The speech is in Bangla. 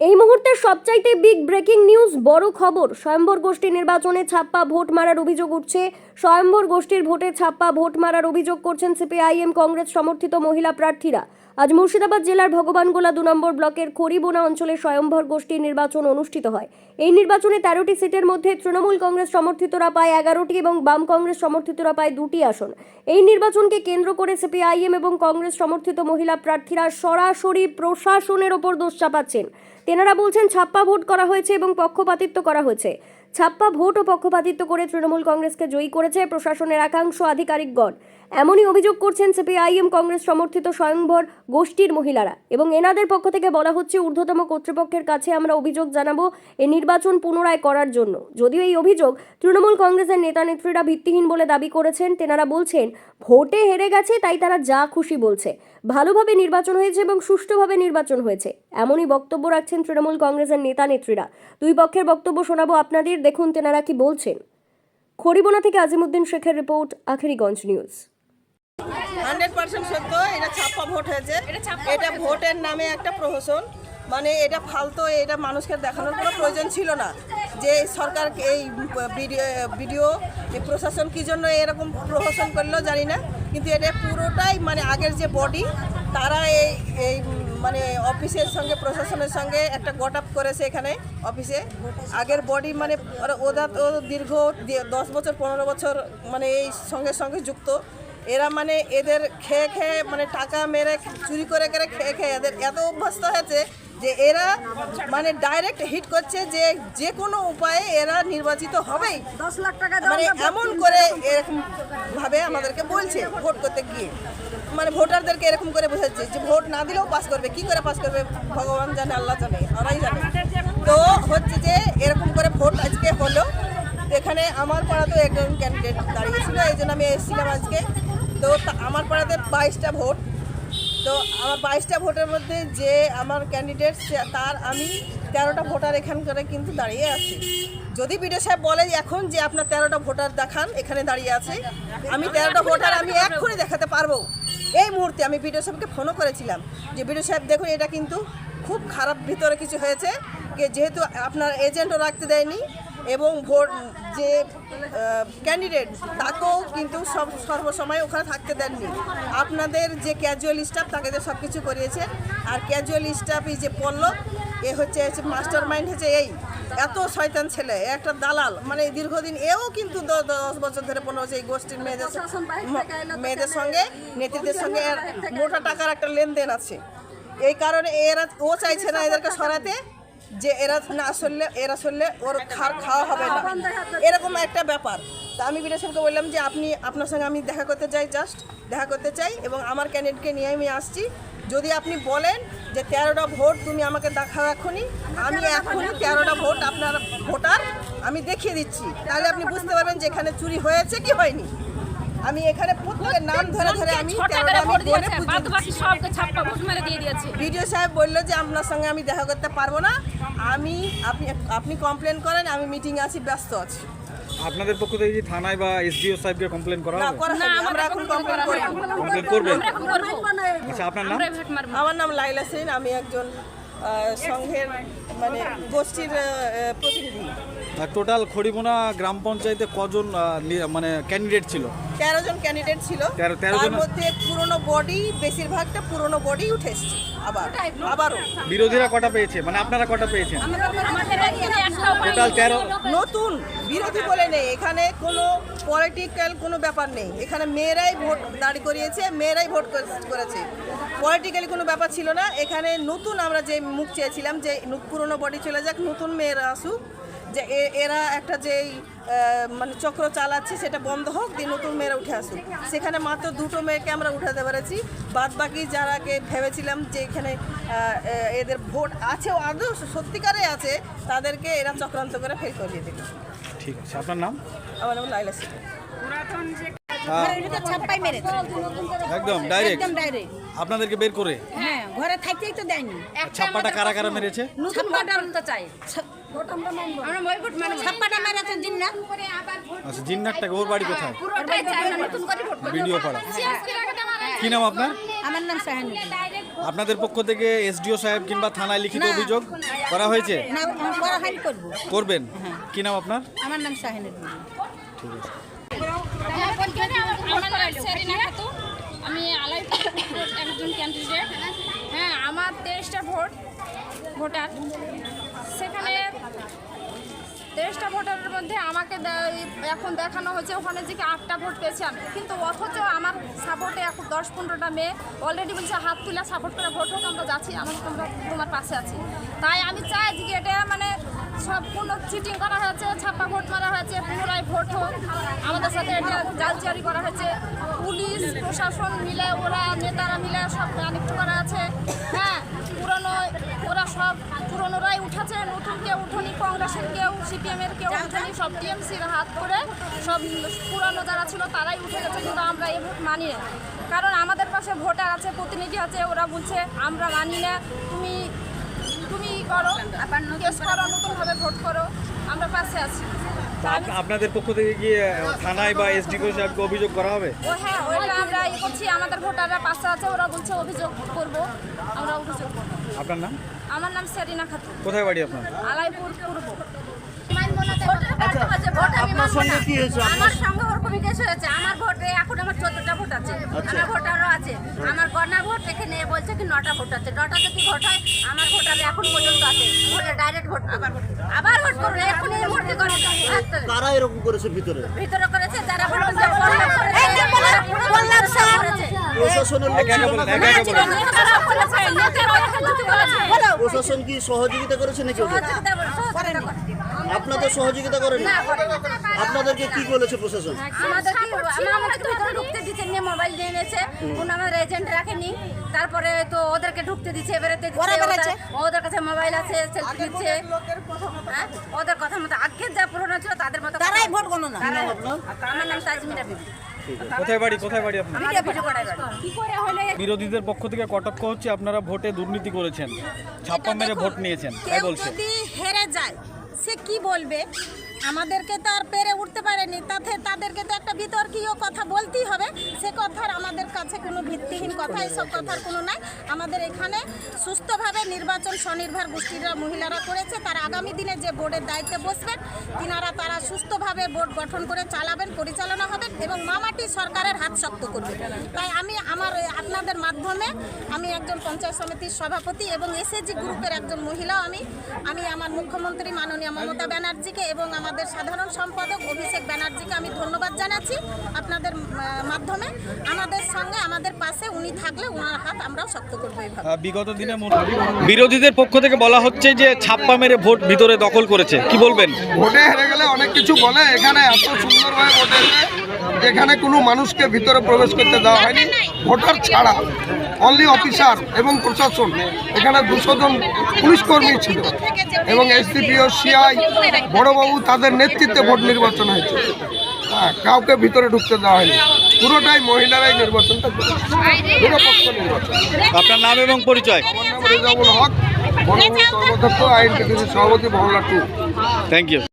এই মুহূর্তে সবচাইতে বিগ ব্রেকিং নিউজ বড় খবর স্বয়ম্বর গোষ্ঠী নির্বাচনে ছাপ্পা ভোট মারার অভিযোগ উঠছে। স্বয়ম্বর গোষ্ঠীর ভোটে ছাপ্পা ভোট মারার অভিযোগ করছেন সিপিআইএম কংগ্রেস সমর্থিত মহিলা প্রার্থীরা। আজ মুর্শিদাবাদ জেলার ভগবানগোলা দু নম্বর ব্লকের খড়িবোনা অঞ্চলে স্বয়ম্ভর গোষ্ঠীর নির্বাচন অনুষ্ঠিত হয়। এই নির্বাচনে তেরোটি সিটের মধ্যে তৃণমূল কংগ্রেস সমর্থিতরা পায় এগারোটি এবং বাম কংগ্রেস সমর্থিতরা পায় দুটি আসন। এই নির্বাচনকে কেন্দ্র করে সিপিআইএম এবং কংগ্রেস সমর্থিত মহিলা প্রার্থীরা সরাসরি প্রশাসনের ওপর দোষ চাপাচ্ছেন। তেনারা বলছেন ছাপ্পা ভোট করা হয়েছে এবং পক্ষপাতিত্ব করা হয়েছে। ছাপ্পা ভোট ও পক্ষপাতিত্ব করে তৃণমূল কংগ্রেসকে জয়ী করেছে প্রশাসনের একাংশ আধিকারিকগণ। এমনই অভিযোগ করছেন সিপিআইএম কংগ্রেস সমর্থিত স্বয়ংভর গোষ্ঠীর মহিলারা এবং এনাদের পক্ষ থেকে বলা হচ্ছে, ঊর্ধ্বতম কর্তৃপক্ষের কাছে আমরা অভিযোগ জানাব এই নির্বাচন পুনরায় করার জন্য। যদিও এই অভিযোগ তৃণমূল কংগ্রেসের নেতা নেত্রীরা ভিত্তিহীন বলে দাবি করেছেন, তেনারা বলছেন, ভোটে হেরে গেছে, তাই তারা যা খুশি বলছে। ভালোভাবে নির্বাচন হয়েছে এবং সুষ্ঠুভাবে নির্বাচন হয়েছে। এমনই বক্তব্য রাখছেন তৃণমূল কংগ্রেসের নেতা নেত্রীরা। দুই পক্ষের বক্তব্য শোনাবো আপনাদের। দেখুন তেনারা কি বলছেন। খড়িবোনা থেকে আজিমুদ্দিন শেখের report Akheriganj news. Hundred percent সত্য এটা ছাপ্পা ভোট হয়েছে। এটা ভোটের নামে একটা প্রহসন। মানে এটা ফালতু এটা মানুষকে দেখানোর কোনো প্রয়োজন ছিল না। যে সরকার এই ভিডিও এই প্রশাসন কী জন্য এরকম প্রহসন করল জানি না। কিন্তু এটা পুরোটাই মানে আগের যে বডি তারা এই এই মানে অফিসের সঙ্গে, প্রশাসনের সঙ্গে একটা গট আপ করেছে এখানে অফিসে। আগের বডি মানে ওরা- তো দীর্ঘ দশ বছর, পনেরো বছর মানে এই সঙ্গে সঙ্গে যুক্ত। এরা মানে এদের খেয়ে খেয়ে মানে টাকা মেরে চুরি করে করে খেয়ে খেয়ে এদের এত অভ্যস্ত হয়েছে যে এরা মানে ডাইরেক্ট হিট করছে যে যে কোনো উপায়ে এরা নির্বাচিত হবেই। দশ লাখ টাকা মানে এমন করে এরকম ভাবে আমাদেরকে বলছে ভোট করতে গিয়ে। মানে ভোটারদেরকে এরকম করে বোঝাচ্ছে যে ভোট না দিলেও পাস করবে কি করে পাস করবে? ভগবান জানে আল্লাহ জানে ওরাই জানে। তো হচ্ছে যে এরকম করে ভোট আজকে হলো। এখানে আমার পাড়াতেও একজন ক্যান্ডিডেট দাঁড়িয়েছিল এই জন্য আমি এসেছিলাম আজকে। তো আমার পাড়াতে বাইশটা ভোট। তো আমার বাইশটা ভোটের মধ্যে যে আমার ক্যান্ডিডেট তার আমি তেরোটা ভোটার এখানকারে কিন্তু দাঁড়িয়ে আছি। যদি বিডিও সাহেব বলে এখন যে আপনার তেরোটা ভোটার দেখান, এখানে দাঁড়িয়ে আছে, আমি তেরোটা ভোটার আমি এক্ষুনি দেখাতে পারব। এই মুহূর্তে আমি বিডিও সাহেবকে ফোনও করেছিলাম যে, বিডিও সাহেব, দেখুন, এটা কিন্তু খুব খারাপ ভিতরে কিছু হয়েছে। যেহেতু আপনার এজেন্টও রাখতে দেয়নি এবং ভোট যে ক্যান্ডিডেট তাকেও কিন্তু সব সর্বসময় ওখানে থাকতে দেননি। আপনাদের যে ক্যাজুয়াল স্টাফ তাকে সব কিছু করিয়েছে আর ক্যাজুয়াল স্টাফই যে পল্লব এ হচ্ছে মাস্টার মাইন্ড হচ্ছে এই। এত শয়তান ছেলে একটা দালাল। মানে দীর্ঘদিন এও কিন্তু দশ বছর ধরে পনেরো বছর এই গোষ্ঠীর মেয়েদের মেয়েদের সঙ্গে নেত্রীদের সঙ্গে মোটা টাকার একটা লেনদেন আছে। এই কারণে এরা ও চাইছে না এদেরকে সরাতে। যে এরা না সরলে এরা সরলে ওর খার খাওয়া হবে না। এরকম একটা ব্যাপার। তা আমি বিনা সাহেবকে বললাম যে আপনি আপনার সঙ্গে আমি দেখা করতে চাই জাস্ট দেখা করতে চাই এবং আমার ক্যান্ডিডেটকে নিয়ে আমি আসছি। যদি আপনি বলেন যে তেরোটা ভোট তুমি আমাকে দেখা রাখুনি, আমি এখনই তেরোটা ভোট আপনার ভোটার, আমি দেখিয়ে দিচ্ছি। তাহলে আপনি বুঝতে পারবেন যে এখানে চুরি হয়েছে কি হয়নি। আমি এখানে প্রত্যেকের নাম ধরে ধরে আমি বিডিও সাহেব বলল যে আপনার সঙ্গে আমি দেখা করতে পারব না। আমি আপনি আপনি কমপ্লেন করেন আমি মিটিং আছি ব্যস্ত আছি। আপনাদের পক্ষ থেকে কি থানায় বা এসডিও সাহেবকে কমপ্লেন করা না হবে? করা না আমরা এখন কমপ্লেন করবেন? করব। আচ্ছা আপনার নাম? আমরা নাম লাইলা সেন আমি একজন সংঘের মানে গোষ্ঠীর প্রতিনিধি। টোটাল খড়িবোনা গ্রাম পঞ্চায়েতে কজন মানে ক্যান্ডিডেট ছিল? তেরো জন ক্যান্ডিডেট ছিল। তেরো- তেরো তার জন- মধ্যে পুরনো বডি বেশিরভাগটা পুরনো বডি উঠে এসছে। আবার আবারও। বিরোধীরা কটা পেয়েছে? মানে আপনারা কটা পেয়েছেন। টোটাল তেরো। নতুন বিরোধী বলে নেই। এখানে কোনো পলিটিক্যাল কোনো ব্যাপার নেই। এখানে মেয়েরাই ভোট দাঁড়ি করিয়েছে মেয়েরাই ভোট করেছে। পলিটিক্যালি কোনো ব্যাপার ছিল না। এখানে নতুন আমরা যে মুখ চেয়েছিলাম যে পুরনো বডি চলে যাক নতুন মেয়েরা আসুক। যে এ- এরা একটা যে মানে চক্র চালাচ্ছে সেটা বন্ধ হোক দিয়ে নতুন মেয়েরা উঠে আসুক। সেখানে মাত্র দুটো মেয়েকে আমরা উঠাতে পেরেছি। বাদ বাকি যারাকে ভেবেছিলাম যে এখানে এদের ভোট আছে আদৌ সত্যিকারে আছে তাদেরকে এরা চক্রান্ত করে ফেল করিয়ে দিল। ঠিক আছে আপনার নাম? আমার নাম লাইলা সিং হ্যাঁ, একদম ডাইরেক্ট আপনাদেরকে বের করে? হ্যাঁ ঘরে থাকতেই তো দেয়নি। ছাপ্পাটা কারা কারা মেরেছে? আমরা ছাপ্পাটা মেরেছে জিন্না আচ্ছা জিন্নারটাকে ওর বাড়ি কোথায়? করব ভিডিও পাড়া কি নাম আপনার? আমার নাম সাহানি আপনাদের পক্ষ থেকে এসডিও সাহেব কিংবা থানায় লিখিত অভিযোগ করা হয়েছে? না করা হয়নি করব। করবেন? কি নাম আপনার? আমার নাম নাম আমি আলাই একজন ক্যান্ডিডেট হ্যাঁ আমার তেইশটা ভোট ভোটার। সেখানে তেইশটা ভোটারের মধ্যে আমাকে এখন দেখানো হয়েছে, ওখানে যে আটটা ভোট পেয়েছি আমি। কিন্তু অথচ আমার সাপোর্টে এখন দশ পনেরোটা মেয়ে অলরেডি বলছে, হাত তুলে সাপোর্ট করে ভোট হোক, আমরা যাচ্ছি, আমরা তোমরা তোমার পাশে আছি। তাই আমি চাই যে এটা মানে সম্পূর্ণ চিটিং করা হয়েছে, ছাপ্পা ভোট মারা হয়েছে, পুনরায় ভোট হোক। আমাদের সাথে এটা জালচারি করা হয়েছে। পুলিশ, প্রশাসন মিলে, ওরা, নেতারা মিলে সব কানেক্ট করা আছে। হ্যাঁ পুরনো, ওরা সব পুরনোরাই উঠেছে। নতুন কেউ উঠনি, কংগ্রেসের কেউ, সিপিএমের কেউ উঠেনি। সব টিএমসির হাত করে সব পুরনো যারা ছিল তারাই উঠে গেছে, কিন্তু আমরা এই ভোট মানি না। কারণ আমাদের পাশে ভোটার আছে, প্রতিনিধি আছে, ওরা বলছে, আমরা মানি না। তুমি করো কেস করো নতুনভাবে ভোট করো আমরা পাশে আছি। তা আপনাদের পক্ষ থেকে কি থানায় বা এসডি সাহেবকে অভিযোগ করা হবে? ও হ্যাঁ ওইটা আমরা ই করছি আমাদের ভোটাররা পাশে আছে ওরা বলছে অভিযোগ করব আমরা অভিযোগ করব। আপনার নাম? আমার নাম সেরিনা খাতুন। কোথায় বাড়ি আপনার? আলাইপুর পূর্ব। আপনার সঙ্গে কি হয়েছে? আমার সঙ্গে ওরকমই কেস হয়েছে। আমার ভোটে এখন আমার চোদ্দটা ভোট আছে। আমার ভোটারও আছে। আমার গণনা ভোট এখানে বলছে কি নটা ভোট আছে। নটা যদি ভোট হয় আমার ভোটারে এখন পর্যন্ত আছে। ভোটে ডাইরেক্ট ভোট আবার আবার ভোট করবে এখন এই ভোট করে। কারা এরকম করেছে ভিতরে? ভিতরে করেছে যারা ভোট প্রশাসনের লোক ছিল না। প্রশাসন কি সহযোগিতা করেছে নাকি আপনাদের সহযোগিতা করেনি না, আপনাদেরকে কি বলেছে প্রশাসন? আমাদের কি আমাদের তো ভিতরে ঢুকতে মোবাইল নিয়ে নিয়েছে কোনো আমাদের এজেন্ট রাখেনি। তারপরে তো ওদেরকে ঢুকতে দিচ্ছে বেরোতে দিচ্ছে ওদের- কাছে মোবাইল আছে সেলফি দিচ্ছে। হ্যাঁ? ওদের কথা মতো আগে যা পুরনো ছিল তাদের মতো তারাই ভোট আমার নাম তাজমিরা বিবি। কোথায় বাড়ি কোথায় বাড়ি আপনার? ভিডিও ভিডিও করাই কি করে হলে বিরোধীদের পক্ষ থেকে কটাক্ষ হচ্ছে আপনারা ভোটে দুর্নীতি করেছেন। ছাপ্পা মেরে ভোট নিয়েছেন তাই বলছে। হেরে যায় সে কি বলবে? আমাদেরকে তো আর পেরে উঠতে পারেনি। তাতে তাদেরকে তো একটা বিতর্কীয় কথা বলতেই হবে। সে কথার আমাদের কাছে কোনো ভিত্তিহীন কথা, এসব কথার কোনো নাই। আমাদের এখানে সুস্থভাবে নির্বাচন স্বনির্ভর গোষ্ঠীরা, মহিলারা করেছে। তার আগামী দিনে যে বোর্ডের দায়িত্বে বসবেন, তিনারা তারা সুস্থভাবে বোর্ড গঠন করে চালাবেন, পরিচালনা হবেন এবং মামাটি সরকারের হাত শক্ত করবে। তাই আমি আমার আপনাদের মাধ্যমে আমি একজন পঞ্চায়েত সমিতির সভাপতি এবং এসএসজি গ্রুপের একজন মহিলা আমি আমি আমার মুখ্যমন্ত্রী মাননীয় মমতা ব্যানার্জিকে এবং আমাদের সাধারণ সম্পাদক অভিষেক ব্যানার্জিকে আমি ধন্যবাদ জানাচ্ছি আপনাদের মাধ্যমে। আমাদের সঙ্গে আমাদের পাশে উনি থাকলে ওনার হাত আমরাও শক্ত করব বিগত দিনে বিরোধীদের পক্ষ থেকে বলা হচ্ছে যে ছাপ্পা মেরে ভোট ভিতরে দখল করেছে। কি বলবেন? ভোটে হেরে গেলে অনেক কিছু বলে এখানে এত সুন্দরভাবে ভোট যেখানে কোনো মানুষকে ভিতরে প্রবেশ করতে দেওয়া হয়নি। ভোটার ছাড়া। অনলি অফিসার এবং প্রশাসন। এখানে দুশো জন পুলিশ কর্মী ছিল। এবং এসডিপিও সিআই বড়বাবু তাদের নেতৃত্বে ভোট নির্বাচন হয়েছে। হ্যাঁ কাউকে ভিতরে ঢুকতে দেওয়া হয়নি। পুরোটাই মহিলারাই নির্বাচনটা নির্বাচন। আপনার নাম এবং পরিচয়? আমার নাম রেজাউল হক। বনভূমি কর্মদক্ষ আইন সভাপতি মহল্লা টু থ্যাংক ইউ